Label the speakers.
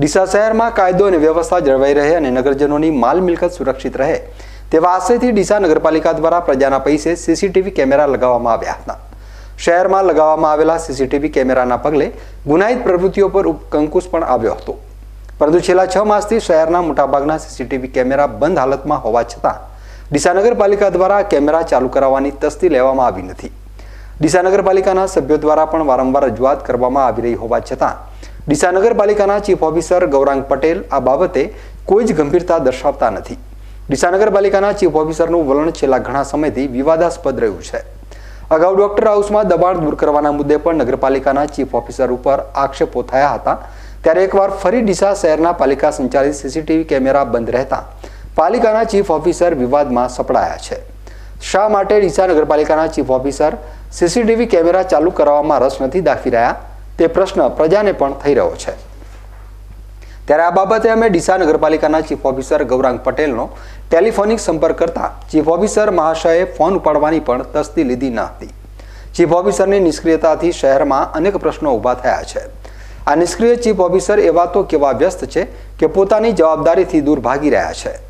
Speaker 1: ડીસા શહેરમાં કાયદો અને વ્યવસ્થા જળવાઈ રહે અને નગરજનોની માલ મિલકત સુરક્ષિત રહે, તેવા આશયથી ડીસા નગરપાલિકા દ્વારા પ્રજાના પૈસે સીસીટીવી કેમેરા લગાવવામાં આવ્યા હતા. શહેરમાં લગાવવામાં આવેલા સીસીટીવી કેમેરાના પગલે ગુનાહિત પ્રવૃત્તિઓ પર અંકુશ પણ આવ્યો હતો. પરંતુ છેલ્લા છ માસથી શહેરના મોટાભાગના સીસીટીવી કેમેરા બંધ હાલતમાં હોવા છતાં, ડીસા નગરપાલિકા દ્વારા કેમેરા ચાલુ કરાવવાની તસ્દી લેવામાં આવી નથી. ડીસા નગરપાલિકાના સભ્યો દ્વારા પણ વારંવાર રજૂઆત કરવામાં આવી રહી હોવા છતાં ડીસા નગરપાલિકાના ચીફ ઓફિસર ગૌરાંગ પટેલ આ બાબતે કોઈ જ ગંભીરતા દર્શાવતા નથી. ડીસા નગરપાલિકાના ચીફ ઓફિસરનું વલણ છેલ્લા ઘણા સમયથી વિવાદાસ્પદ રહ્યું છે. અગાઉ ડોક્ટર હાઉસમાં દબાણ દૂર કરવાના મુદ્દે પણ નગરપાલિકાના ચીફ ઓફિસર ઉપર આક્ષેપો થયા હતા. ત્યારે એકવાર ફરી ડીસા શહેરના પાલિકા સંચાલિત સીસીટીવી કેમેરા બંધ રહેતા પાલિકાના ચીફ ઓફિસર વિવાદમાં સપડાયા છે. શા માટે ડીસા નગરપાલિકાના ચીફ ઓફિસર સીસીટીવી કેમેરા ચાલુ કરાવવામાં રસ નથી દાખવી રહ્યા? તે પ્રશ્ન પ્રજાને પણ થઈ રહ્યો છે. ત્યારે આ બાબતે અમે ડીસા નગરપાલિકાના ચીફ ઓફિસર ગૌરાંગ પટેલનો ટેલિફોનિક સંપર્ક કરતા ચીફ ઓફિસર મહાશયે ફોન ઉપાડવાની પણ તસ્દી લીધી ન હતી. ચીફ ઓફિસરની નિષ્ક્રિયતાથી શહેરમાં અનેક પ્રશ્નો ઊભા થયા છે. આ નિષ્ક્રિય ચીફ ઓફિસર એવા તો કેવા વ્યસ્ત છે કે પોતાની જવાબદારીથી દૂર ભાગી રહ્યા છે.